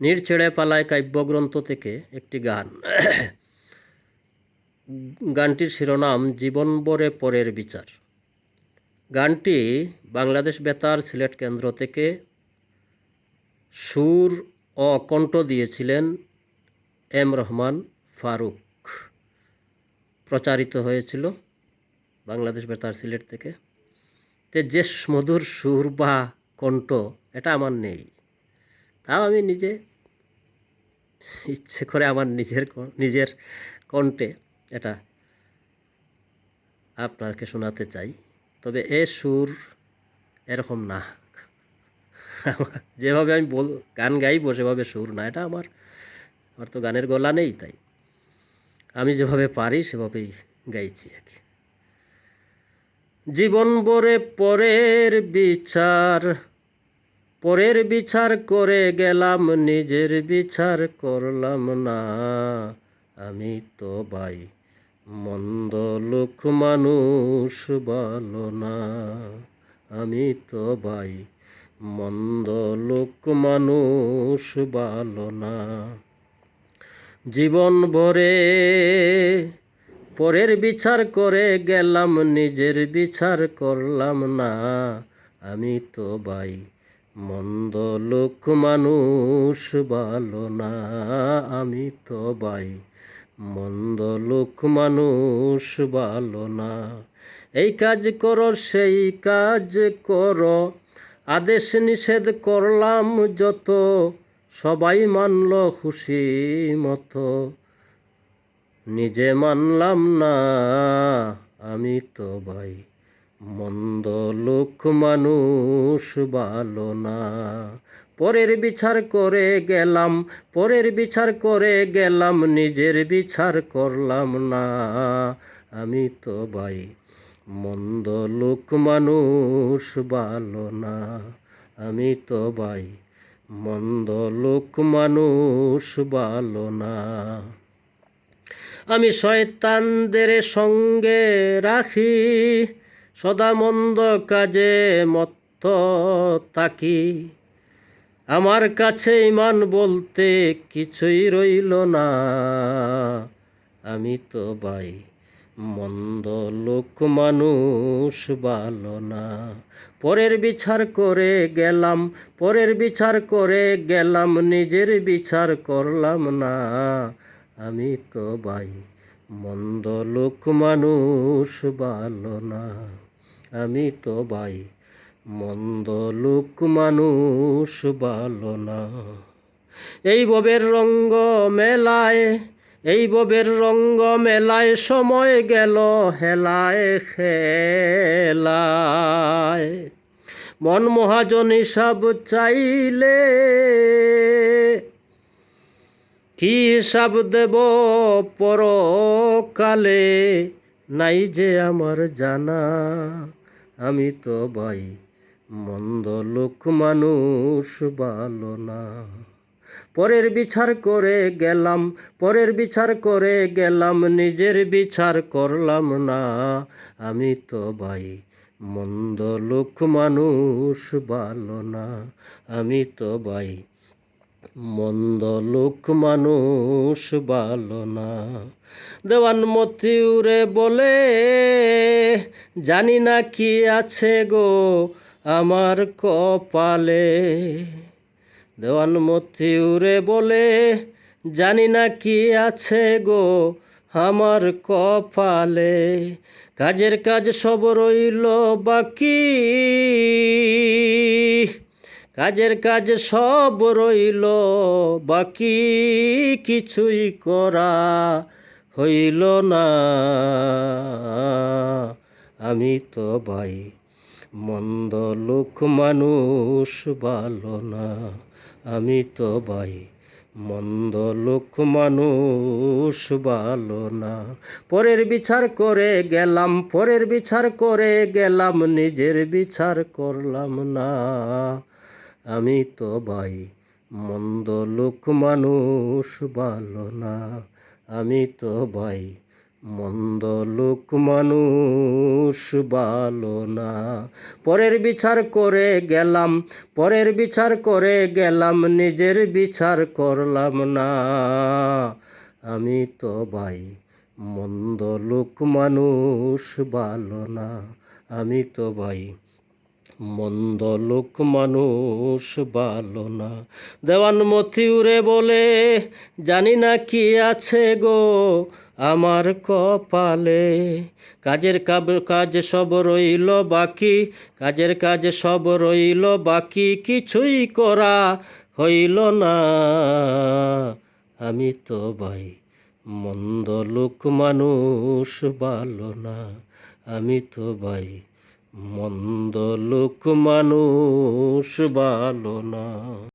নির্ছেড়ে পালায় কাব্যগ্রন্থ থেকে একটি গান। গানটির শিরোনাম, জীবন বরে পরের বিচার গানটি বাংলাদেশ বেতার সিলেট কেন্দ্র থেকে সুর ও কণ্ঠ দিয়েছিলেন এম রহমান ফারুক। প্রচারিত হয়েছিল বাংলাদেশ বেতার সিলেট থেকে। তে, যে মধুর সুর বা কণ্ঠ, এটা আমার নেই। তাও আমি নিজে ইচ্ছে করে আমার নিজের নিজের কণ্ঠে এটা আপনাকে শোনাতে চাই। তবে এ সুর এরকম না। যেভাবে আমি বল গান গাইবো সেভাবে সুর না, এটা আমার আমার তো গানের গলা নেই তাই। আমি যেভাবে পারি সেভাবেই গাইছি আর কি। জীবন বরে পরের বিচার পরের বিচার করে গেলাম, নিজের বিচার করলাম না। আমি তো ভাই, মন্দ লোক মানুষ ভালো না। আমি তো ভাই, মন্দ লোক মানুষ ভালো না। জীবন ভরে পরের বিচার করে গেলাম, নিজের বিচার করলাম না। আমি তো ভাই মন্দ লোক মানুষ ভালো না, আমি তো ভাই মন্দ লোক মানুষ ভালো না। এই কাজ করো, সেই কাজ করো। আদেশ নিষেধ করলাম যত, সবাই মানল খুশি মতো। নিজে মানলাম না, আমি তো ভাই মন্দ লোক মানুষ ভালো না। পরের বিচার করে গেলাম, পরের বিচার করে গেলাম, নিজের বিচার করলাম না। আমি তো ভাই, মন্দ লোক মানুষ ভালো না। আমি তো ভাই, মন্দ লোক মানুষ ভালো না। আমি শয়তানদের সঙ্গে রাখি সদা মন্দ কাজে মত্ত থাকি আমার কাছে ইমান বলতে কিছুই রইল না। আমি তো ভাই মন্দ লোক মানুষ ভালো না। পরের বিচার করে গেলাম, পরের বিচার করে গেলাম, নিজের বিচার করলাম না। আমি তো ভাই মন্দ লোক মানুষ ভালো না। আমি তো ভাই, মন্দ লোক মানুষ ভালো না। এই ববের রঙ্গ মেলায়, এই ববের রঙ্গ মেলায় সময় গেল হেলায় খেলায় মন মহাজন হিসাব চাইলে, কি হিসাব দেব পরকালে? নাই যে আমার জানা। আমি তো ভাই, মন্দ লোক মানুষ ভালো না। পরের বিচার করে গেলাম, পরের বিচার করে গেলাম, নিজের বিচার করলাম না। আমি তো ভাই, মন্দ লোক মানুষ ভালো না। আমি তো ভাই মন্দ লোক মানুষ ভালো না। দেওয়ান মতিউরে বলে, জানি না কি আছে গো আমার কপালে। দেওয়ান মতিউরে বলে, জানি না কি আছে গো আমার কপালে। কাজের কাজ সব রইল বাকি। কাজের কাজ সব রইল, বাকি কিছুই করা হইল না। আমি তো ভাই, মন্দ লোক মানুষ ভালো না। আমি তো ভাই, মন্দ লোক মানুষ ভালো না। পরের বিচার করে গেলাম, পরের বিচার করে গেলাম, নিজের বিচার করলাম না। আমি তো ভাই, মন্দ লোক মানুষ ভালো না। আমি তো ভাই, মন্দ লোক মানুষ ভালো না। পরের বিচার করে গেলাম, পরের বিচার করে গেলাম, নিজের বিচার করলাম না। আমি তো ভাই, মন্দ লোক মানুষ ভালো না। আমি তো ভাই মন্দ লোক মানুষ ভালো না। দেওয়ান মতিউরে বলে, জানি না কি আছে গো আমার কপালে। কাজের কাজ সব রইল বাকি, কাজের কাজ সব রইল বাকি, কিছুই করা হইল না। আমি তো ভাই মন্দ লোক মানুষ ভালো না। আমি তো ভাই মন্দ লোক মানুষ ভালো না।